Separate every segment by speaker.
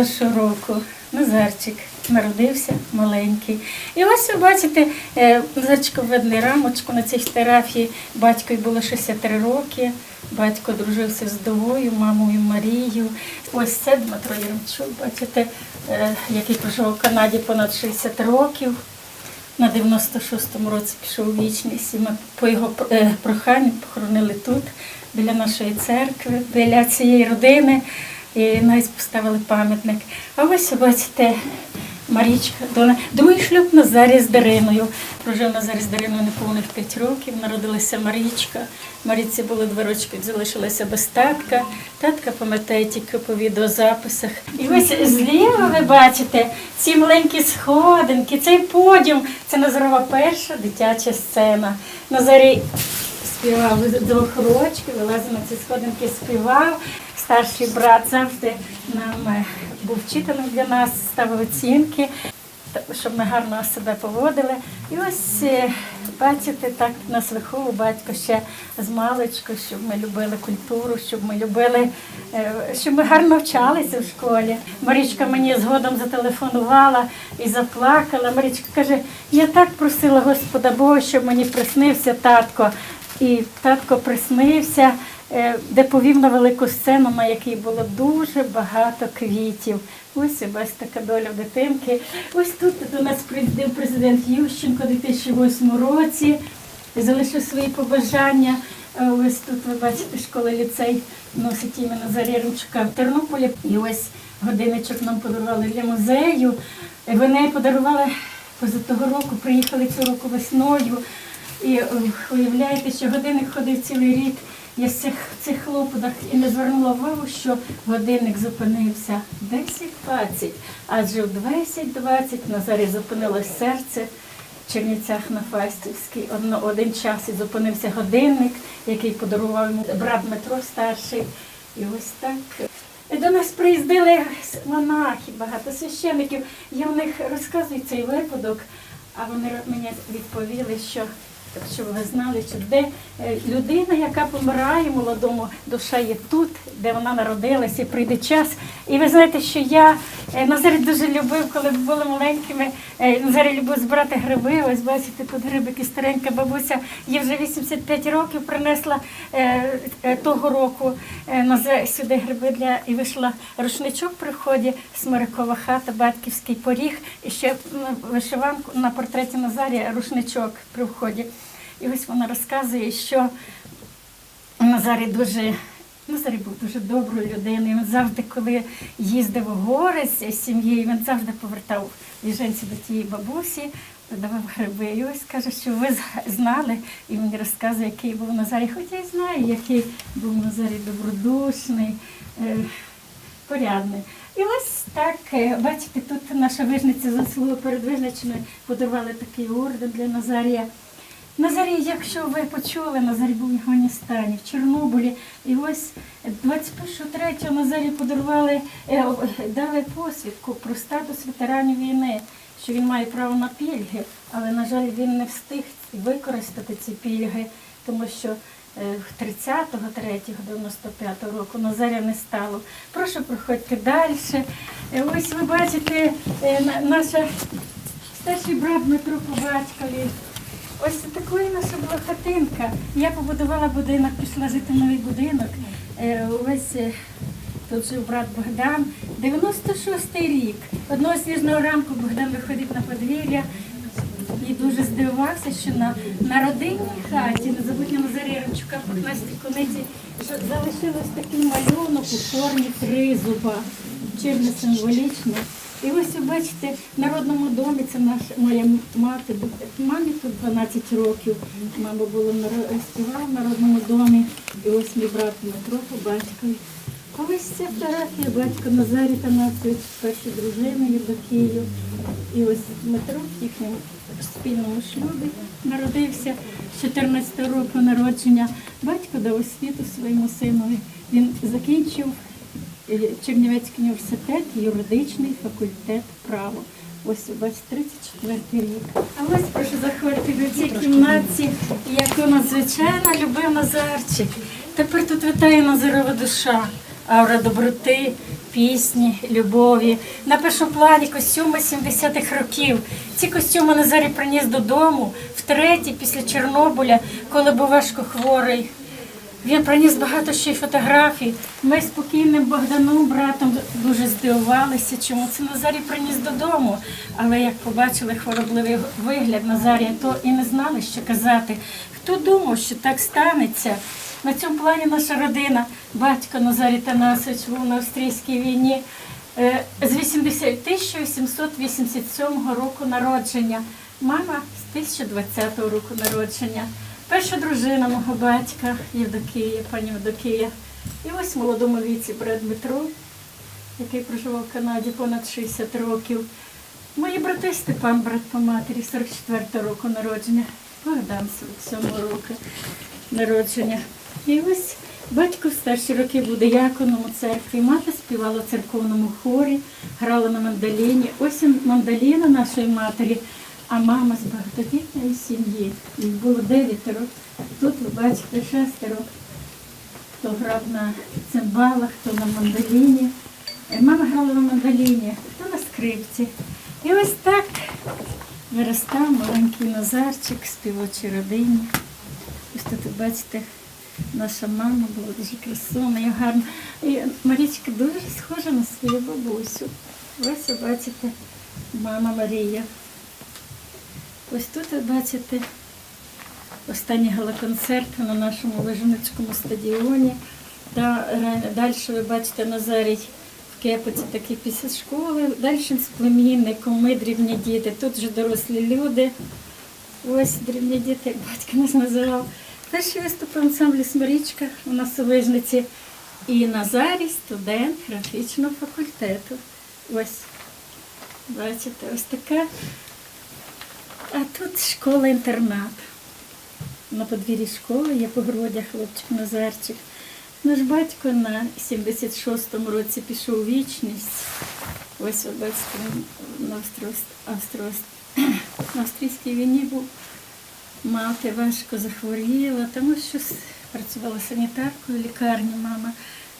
Speaker 1: 51 року Назарчик народився маленький. І ось ви бачите, е, Назарчику видно рамочку на цій фотографії. Батькові було 63 роки. Батько дружився з вдовою, мамою Марією. Ось це Дмитро Яремчук, бачите, е, який прожив у Канаді понад 60 років. На 96-му році пішов у вічність, і ми по його е, проханню похоронили тут, біля нашої церкви, біля цієї родини, і навіть поставили пам'ятник. А ось бачите, Марічка, Дона. Другий шлюб Назарі з Дариною. Прожив Назарі з Дариною неповних 5 років, народилася Марічка. Маріці було два рочки, залишилася без татка. Татка пам'ятає тільки по відеозаписах. І ось зліва ви бачите ці маленькі сходинки, цей подіум. Це Назарова перша дитяча сцена. Назарій співав з двох рочків, вилазив на ці сходинки, співав. Старший брат завжди нам е, був вчителем для нас, ставив оцінки, щоб ми гарно себе поводили. І ось е, бачите, так нас виховував батько ще з маличку, щоб ми любили культуру, щоб ми любили, е, щоб ми гарно вчалися в школі. Марічка мені згодом зателефонувала і заплакала. Марічка каже: я так просила Господа Бога, щоб мені приснився татко. І татко приснився, е, де повів на велику сцену, на якій було дуже багато квітів. Ось бачите, така доля дитинки. Ось тут до нас приїздив президент Ющенко у 2008 році, залишив свої побажання. Ось тут ви бачите, школа ліцей носить Назарія Ремчука в Тернополі. І ось годинничок нам подарували для музею. Вони подарували поза того року, приїхали цього року весною. І е, уявляєте, що годинник ходив цілий рік. Я з цих, цих хлопотах і не звернула увагу, що годинник зупинився 10.20, адже в 10.20 на зарі зупинилось серце в Чернівцях на Фастівській. Один час і зупинився годинник, який подарував йому брат Дмитро старший. І ось так. І До нас приїздили монахи, багато священиків. Я в них розказую цей випадок, а вони мені відповіли, що щоб ви знали, що де е, людина, яка помирає молодому, душа є тут, де вона народилася, і прийде час. І ви знаєте, що я е, Назарі дуже любив, коли були маленькими. е, Назарі любив збирати гриби. Ось бачите, тут грибики старенька бабуся. Їй вже 85 років принесла е, того року сюди гриби для і вийшла рушничок при вході, смирикова хата, батьківський поріг, і ще вишиванку на портреті Назарія рушничок при вході. І ось вона розказує, що Назарій дуже. Назарій був дуже доброю людиною. Він завжди, коли їздив у гори з сім'єю, він завжди повертав віженці до тієї бабусі, давав гриби. І ось каже, що ви знали, і він розказує, який був Назарій. Хоча я знаю, який був Назарій добродушний, е, порядний. І ось так, е, бачите, тут наша вижниця заслуга перед визначеною подарували такий орден для Назарія. Назарій, якщо ви почули, Назарій був в Афганістані, в Чорнобилі. І ось 21.03 Назарію подарували, е, дали посвідку про статус ветеранів війни, що він має право на пільги, але, на жаль, він не встиг використати ці пільги, тому що е, 30.03.95 року Назаря не стало. Прошу проходьте далі. Е, Ось ви бачите, е, на- старший брат Дмитро по батькові. Ось такою наша була хатинка. Я побудувала будинок, пішла жити в новий будинок. Е, Ось е, тут жив брат Богдан. 96-й рік. Одного сніжного ранку Богдан виходить на подвір'я і дуже здивувався, що на, на родинній хаті, на забутньому Назарія Ремчука по Насті Кониці, що залишилось такий малюнок у формі тризуба, чим символічно. І ось ви бачите, в народному домі це наша моя мати. Мамі тут 12 років. Мама була співала в народному домі. І ось мій брат Дмитро по батькові. А ось ця фотографія батька Назарі Танасович з першою дружиною Євдокією. І ось Дмитро в їхньому спільному шлюбі народився з 14 року народження. Батько дав освіту своєму синові. Він закінчив Чернівецький університет, юридичний факультет право. Ось ви бачите, 34 рік. А ось прошу заходити в цій кімнаті, яку надзвичайно любив Назарчик. Тепер тут вітає Назарова душа, аура доброти, пісні, любові. На першому плані костюми 70-х років. Ці костюми Назарій приніс додому втретє після Чорнобиля, коли був важко хворий. Він приніс багато ще й фотографій. Ми з покійним Богданом, братом, дуже здивувалися, чому це Назарій приніс додому. Але як побачили хворобливий вигляд Назарія, то і не знали, що казати. Хто думав, що так станеться? На цьому плані наша родина, батько Назарій Танасович був на австрійській війні е, з 80 1887 року народження, мама з 1020 року народження. Перша дружина мого батька Євдокія, пані Євдокія. І ось в молодому віці брат Дмитро, який проживав в Канаді понад 60 років. Мої брати Степан, брат по матері, 44 року народження, Богдан 47 року народження. І ось батько в старші роки був дияконом у церкві, мати співала в церковному хорі, грала на мандоліні. Ось і мандоліна нашої матері, а мама з багатодітної сім'ї. Їх було дев'ятеро. Тут ви бачите шестеро. Хто грав на цимбалах, хто на мандоліні. Е, Мама грала на мандоліні, хто на скрипці. І ось так виростав маленький Назарчик, співочій родині. Ось тут ви бачите, наша мама була дуже красуна і гарна. І Марічка дуже схожа на свою бабусю. Ось ви бачите, мама Марія. Ось тут бачите останній галоконцерт на нашому Лежинецькому стадіоні. Далі ви бачите Назарій в кепоці такий після школи. Далі з племінником, ми дрібні діти. Тут вже дорослі люди. Ось дрібні діти, як батько нас називав. Перший виступ ансамблі Смирічка у нас у Вижниці. І Назарій студент графічного факультету. Ось, бачите, ось така. А тут школа-інтернат. На подвір'ї школи є по грудях хлопчик Назарчик. Наш батько на 76-му році пішов у вічність. Ось бачите, на австрійській війні був. Мати важко захворіла, тому що працювала санітаркою в лікарні. Мама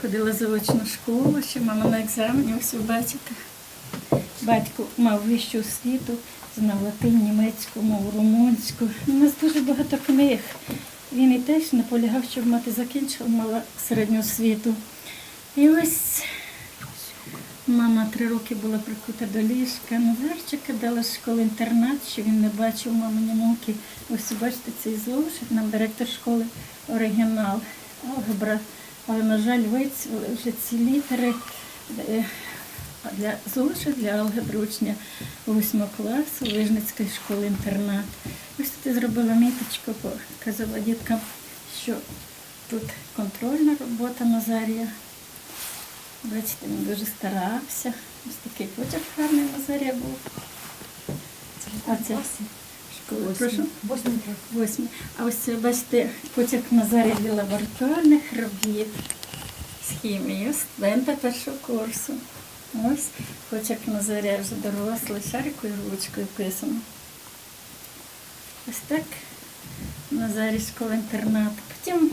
Speaker 1: ходила заочну школу, ще мама на екзамені, ось ви бачите. Батько мав вищу освіту, знав латин, німецьку, мову, румунську. У нас дуже багато книг. Він і теж наполягав, щоб мати закінчила, мала середню освіту. І ось мама три роки була прикута до ліжка. Назарчика дала з школи інтернат, що він не бачив мамині муки. Ось бачите, цей зошит, нам директор школи оригінал, алгебра. Але, на жаль, вицвіли вже ці літери. А для зошит для алгебри учня 8 класу Вижницької школи інтернат. Ось тут зробила міточку, показала діткам, що тут контрольна робота Назарія. Бачите, він дуже старався. Ось такий потяг гарний Назарія був. А це школа. Прошу. Восьмий. А ось це, бачите, потяг Назарія для лабораторних робіт з хімією студента першого курсу. Ось потяг Назарія вже дорослий, шарикою ручкою писано. Ось так Назарій школа інтернат. Потім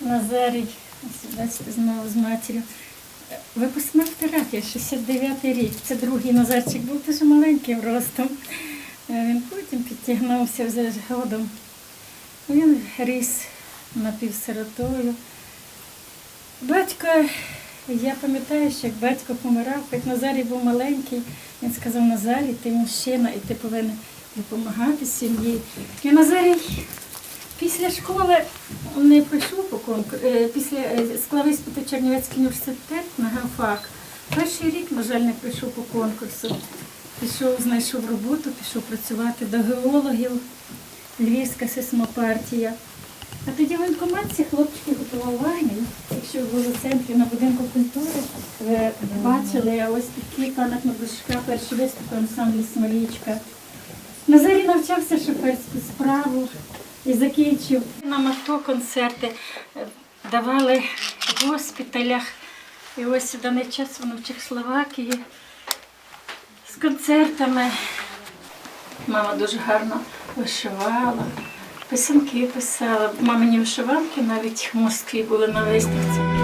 Speaker 1: Назарій, ось бачите, знову з матір'ю. Випускна фотографія, 69-й рік. Це другий Назарчик був дуже маленьким ростом. Він потім підтягнувся вже згодом. Він ріс напівсиротою. Батько, я пам'ятаю, що як батько помирав, як Назарій був маленький, він сказав, Назарій, ти мужчина і ти повинен допомагати сім'ї. І Назарій після школи не пройшов по конкурсу, після е, склав іспити Чернівецький університет на геофак. Перший рік, на жаль, не пройшов по конкурсу. Пішов, знайшов роботу, пішов працювати до геологів, Львівська сейсмопартія. А тоді в воєнкоматці хлопчики готували в. Якщо ви були в центрі на будинку культури, ви бачили ось такі пам'ятна дошка, перші виступи ансамблі Смолічка. Назарій навчався шоферську справу і закінчив. Нам АТО концерти е, давали в госпіталях. І ось у даний час воно в Чехословакії з концертами. Мама дуже гарно вишивала, писанки писала. Мамині вишиванки навіть Москві були на виставці.